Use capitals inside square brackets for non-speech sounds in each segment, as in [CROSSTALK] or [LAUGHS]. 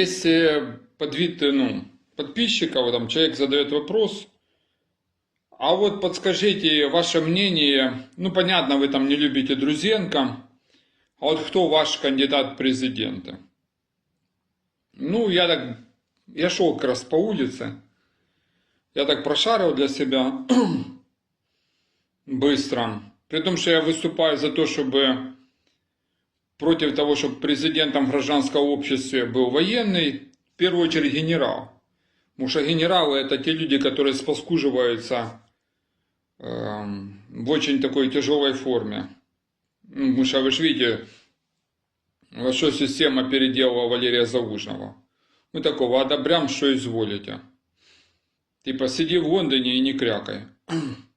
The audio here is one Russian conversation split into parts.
Есть э, подвид э, ну, подписчиков, там человек задает вопрос, а вот подскажите ваше мнение, ну понятно, вы там не любите Друзенко, а вот кто ваш кандидат в президенты? Ну, я так, я шел как раз по улице, я так прошарил для себя [CLEARS THROAT] быстро, при том, что я выступаю за то, чтобы против того, чтобы президентом в гражданском обществе был военный, в первую очередь генерал. Потому что генералы это те люди, которые споскуживаются эм, в очень такой тяжелой форме. Ну, Потому что вы же видите, во что система переделала Валерия Залужного. Мы такого одобрям, что изволите. Типа сиди в Лондоне и не крякай. [CLEARS THROAT]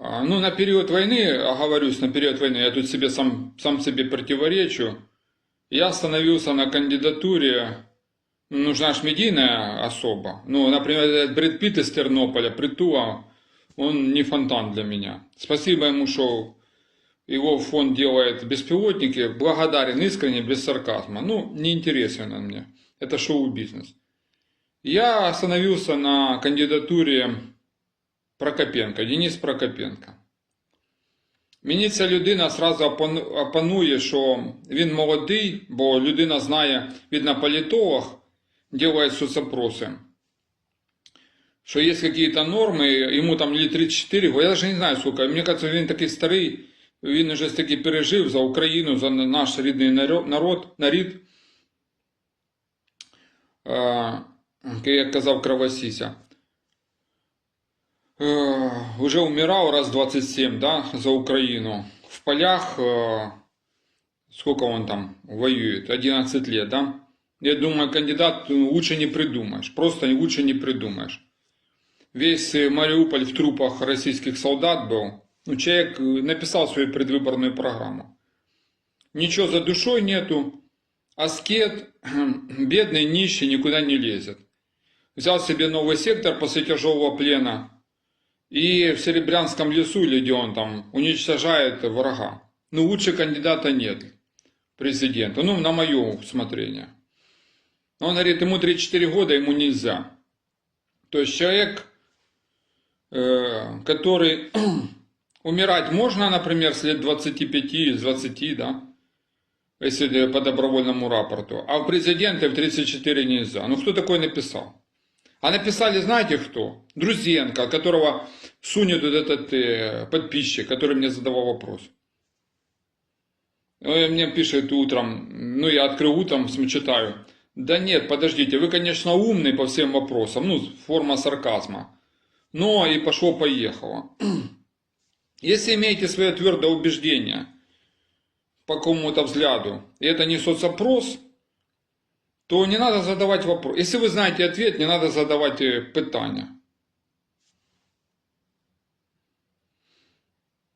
А, Ну, на период войны, оговорюсь, на период войны, я тут себе сам, сам себе противоречу. Я остановился на кандидатуре, ну, нужна ж медийная особа. Ну, например, Брэд Питт из Тернополя, Притула, он не фонтан для меня. Спасибо ему, что его фонд делает беспилотники, благодарен искренне, без сарказма. Ну, не интересен он мне. Это шоу-бизнес. Я остановился на кандидатуре Прокопенко, Денис Прокопенко. Мені ця людина сразу опанує, що він молодий, бо людина знає, видно, політолог, делает соцопросы, что есть какие-то нормы, ему там лет 34, я даже не знаю сколько, мне кажется, він такий старий, він уже таки пережив за Україну, за наш рідний народ, нарід, як казав Кровосіся. Э, уже умирал раз 27, да, за Украину. В полях, э, сколько он там воюет, 11 лет, да. Я думаю, кандидат ну, лучше не придумаешь, просто лучше не придумаешь. Весь э, Мариуполь в трупах российских солдат был. Ну, человек э, написал свою предвыборную программу. Ничего за душой нету. Аскет, [CLEARS THROAT] бедный, нищий, никуда не лезет. Взял себе новый сектор после тяжелого плена. И в Серебрянском лесу, или где он там, уничтожает врага. Ну, лучше кандидата нет президента. Ну, на мое усмотрение. Он говорит, ему 3-4 года, ему нельзя. То есть человек, э, который [CLEARS THROAT] умирать можно, например, с лет 25, из 20, да, если по добровольному рапорту, а в президенты в 34 нельзя. Ну, кто такой написал? А написали, знаете кто? Друзенко, которого сунет вот этот э, подписчик, который мне задавал вопрос. Он мне пишет утром, ну я открыл утром, читаю. Да нет, подождите, вы, конечно, умный по всем вопросам, ну, форма сарказма. Но и пошло-поехало. [CLEARS THROAT] Если имеете свое твердое убеждение по какому-то взгляду, и это не соцопрос, то не надо задавать вопрос. Если вы знаете ответ, не надо задавать э, питання.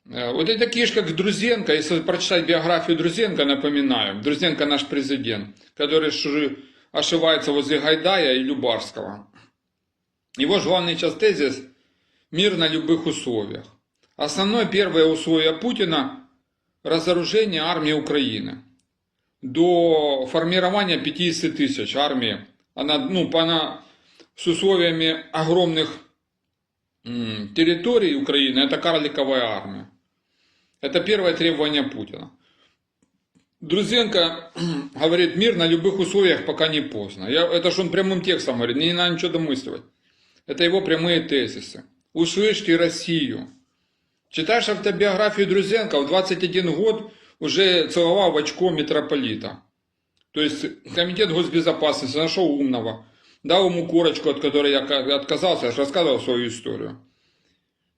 Э, Вот это же, как Друзенко, если прочитать биографию Друзенко, напоминаю, Друзенко наш президент, который ши- ошивается возле Гайдая и Любарского. Его же главный сейчас тезис – мир на любых условиях. Основное первое условие Путина – разоружение армии Украины до формирования 50 тысяч армии. Она, ну, она с условиями огромных территорий Украины, это карликовая армия. Это первое требование Путина. Друзенко [CLEARS THROAT] говорит, мир на любых условиях, пока не поздно. Я, это же он прямым текстом говорит, не надо ничего домысливать. Это его прямые тезисы. Услышьте Россию. Читаешь автобиографию Друзенко, в 21 год уже целовал в очко митрополита. То есть комитет госбезопасности нашел умного, дал ему корочку, от которой я ка- отказался, я же рассказывал свою историю.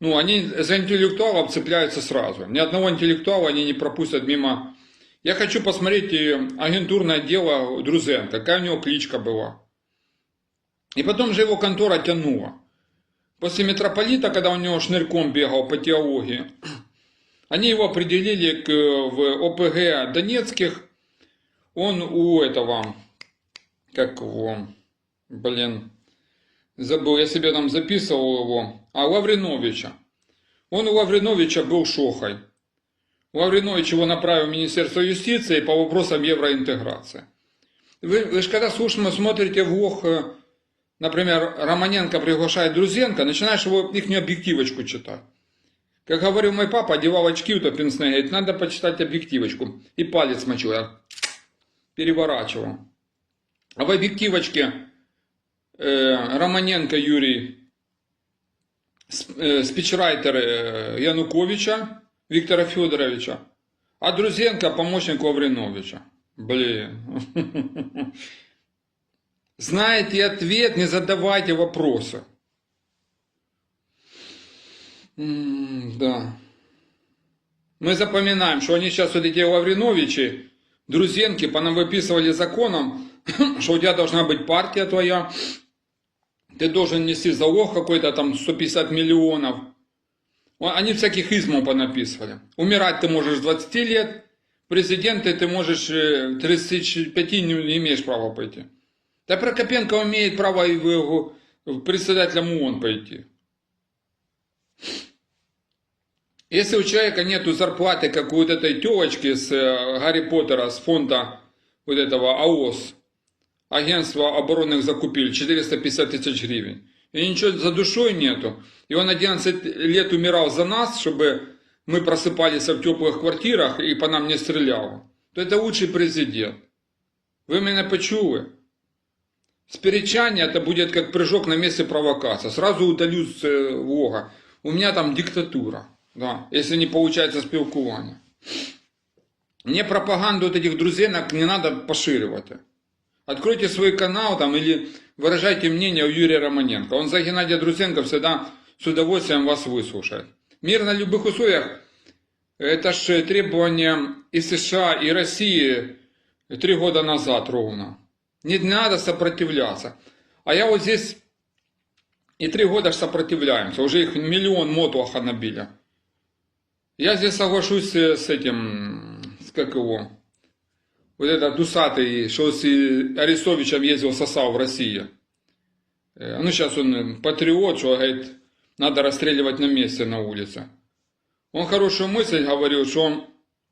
Ну, они за интеллектуалов цепляются сразу. Ни одного интеллектуала они не пропустят мимо. Я хочу посмотреть э, агентурное дело Друзенко, какая у него кличка была. И потом же его контора тянула. После митрополита, когда у него шнырком бегал по теологии, они его определили к, в ОПГ Донецких. Он у этого, как его, блин, забыл, я себе там записывал его, а Лавриновича. Он у Лавриновича был шохой. Лавринович его направил в Министерство юстиции по вопросам евроинтеграции. Вы, вы же когда слушно смотрите влог, э, например, Романенко приглашает Друзенко, начинаешь его, их объективочку читать. Как говорил мой папа, одевал очки, вот пенсне, говорит, надо почитать объективочку. И палец мочил, я переворачивал. А в объективочке э, Романенко Юрий, э, спичрайтер э, Януковича Виктора Федоровича, а Друзенко помощник Лавриновича. Блин. [LAUGHS] Знаете ответ, не задавайте вопросы. Да. Мы запоминаем, что они сейчас вот эти Лавриновичи, Друзенки, понавыписывали законом, [COUGHS] что у тебя должна быть партия твоя, ты должен нести залог какой-то там 150 миллионов. Они всяких измов понаписывали. Умирать ты можешь с 20 лет, президенты ты можешь э, 35 не, не имеешь права пойти. Да Прокопенко имеет право и в, в председателем ООН пойти. Если у человека нету зарплаты, как у вот этой телочки с э, Гарри Поттера, с фонда вот этого АОС, агентства оборонных закупили, 450 тысяч гривен, и ничего за душой нету, и он 11 лет умирал за нас, чтобы мы просыпались в теплых квартирах и по нам не стреляло, то это лучший президент. Вы меня почули? Сперечание это будет как прыжок на месте провокации. Сразу удалю с э, влога. У меня там диктатура. Да, если не получается спілкування. Мне пропаганду вот этих друзенок не надо поширивать. Откройте свой канал там или выражайте мнение у Юрия Романенко. Он за Геннадия Друзенко всегда с удовольствием вас выслушает. Мир на любых условиях – это же требование и США, и России три года назад ровно. Не надо сопротивляться. А я вот здесь и три года ж сопротивляемся. Уже их миллион мотлаха набили. Я здесь соглашусь с этим, с как его, вот этот усатый, что с Арестовичем ездил, сосал в России. Э, Ну, сейчас он э, патриот, что, говорит, надо расстреливать на месте на улице. Он хорошую мысль говорил, что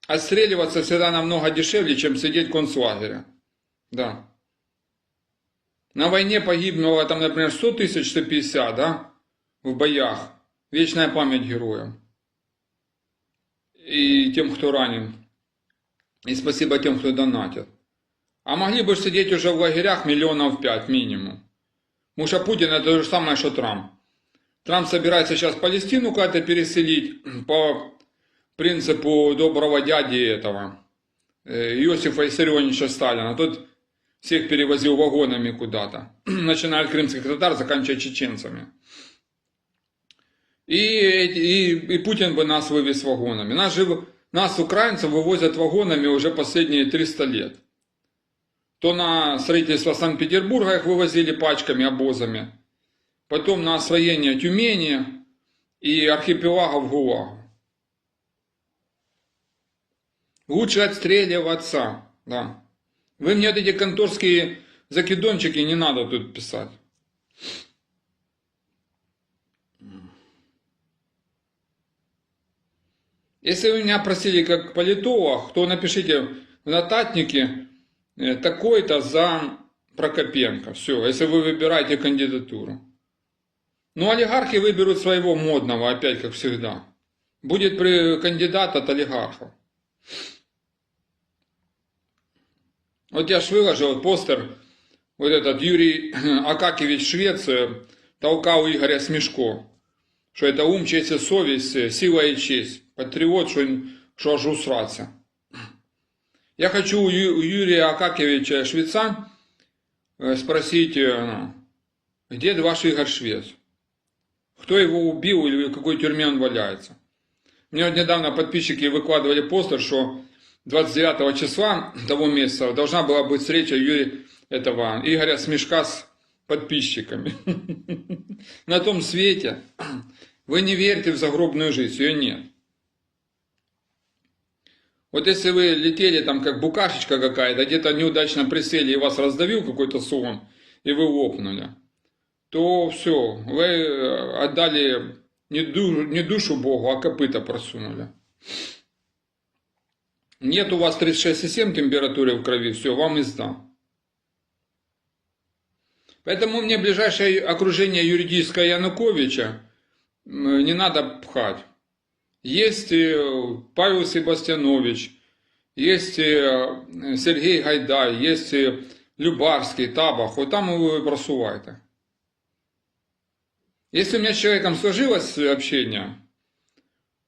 отстреливаться всегда намного дешевле, чем сидеть в концлагере. Да. На войне погибнуло там, например, 100 тысяч, 150, да, в боях. Вечная память героям. И тем, кто ранен. И спасибо тем, кто донатит. А могли бы сидеть уже в лагерях миллионов пять минимум. Потому что Путин это то же самое, что Трамп. Трамп собирается сейчас Палестину куда-то переселить [CLEARS THROAT] по принципу доброго дяди этого, э, Иосифа Виссарионовича Сталина. Тот всех перевозил вагонами куда-то, [CLEARS THROAT] начиная от крымских татар, заканчивая чеченцами. И, и, и Путин бы нас вывез вагонами. Нас, же, нас, украинцев, вывозят вагонами уже последние 300 лет. То на строительство Санкт-Петербурга их вывозили пачками, обозами. Потом на освоение Тюмени и архипелагов ГУЛАГа. Лучше отстреливаться, да. Вы мне вот эти конторские закидончики не надо тут писать. Если вы меня просили как политолог, то напишите в нотатнике э, такой-то за Прокопенко. Все, если вы выбираете кандидатуру. Ну, олигархи выберут своего модного, опять как всегда. Будет кандидат от олигархов. Вот я ж выложил постер, вот этот Юрий [CLEARS THROAT] Акакевич Швец э, толкал Игоря Смешко, что это ум, честь и совесть, э, сила и честь, патриот, что, что аж усраться. Я хочу у Юрия Акакевича Швеца э, спросить, ну, где ваш Игорь Швец? Кто его убил или в какой тюрьме он валяется? Мне вот недавно подписчики выкладывали постер, что 29 числа того месяца должна была быть встреча Юрия, этого Игоря Смешка с подписчиками. [LAUGHS] На том свете вы не верите в загробную жизнь, ее нет. Вот если вы летели там как букашечка какая-то, где-то неудачно присели и вас раздавил какой-то сон, и вы лопнули, то все, вы э, отдали не душу, не душу Богу, а копыта просунули. Нет у вас 36,7 температуры в крови, все, вам изда. Поэтому мне ближайшее окружение юридическое Януковича не надо пхать. Есть э, Павел Себастьянович, есть э, Сергей Гайдай, есть Любарский, Табах. Вот там его и просувайте. Если у меня с человеком сложилось общение,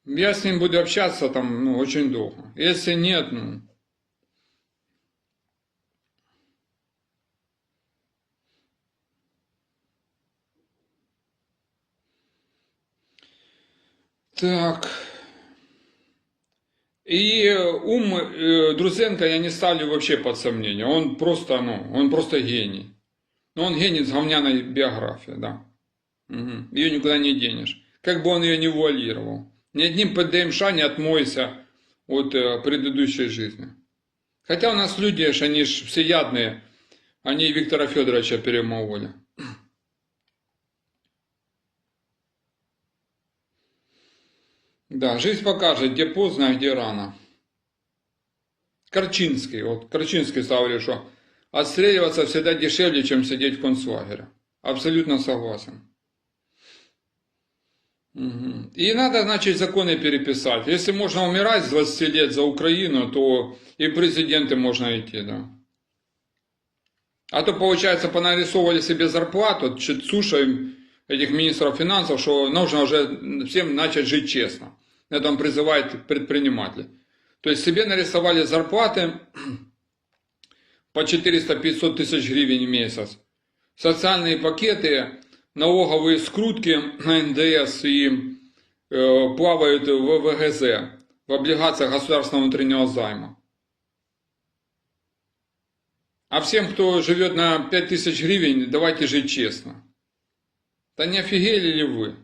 я с ним буду общаться там ну, очень долго. Если нет, ну, Так. И ум э, Друзенко я не ставлю вообще под сомнение. Он просто, ну, он просто гений. Но он гений с говняной биографией, да. Угу. Ее никуда не денешь. Как бы он ее не вуалировал. Ни одним ПДМШ не отмойся от э, предыдущей жизни. Хотя у нас люди, они ж всеядные, они Виктора Федоровича перемололи. Да, жизнь покажет, где поздно, а где рано. Корчинский, вот Корчинский ставили, что отстреливаться всегда дешевле, чем сидеть в концлагере. Абсолютно согласен. И надо, значит, законы переписать. Если можно умирать с 20 лет за Украину, то и президенты можно идти, да. А то, получается, понарисовывали себе зарплату, чуть слушаем этих министров финансов, что нужно уже всем начать жить честно. Это он призывает предпринимателей. То есть себе нарисовали зарплаты по 400-500 тысяч гривен в месяц. Социальные пакеты, налоговые скрутки на НДС и э, плавают в ВГЗ, в облигациях государственного внутреннего займа. А всем, кто живет на 5000 гривен, давайте жить честно. Да не офигели ли вы?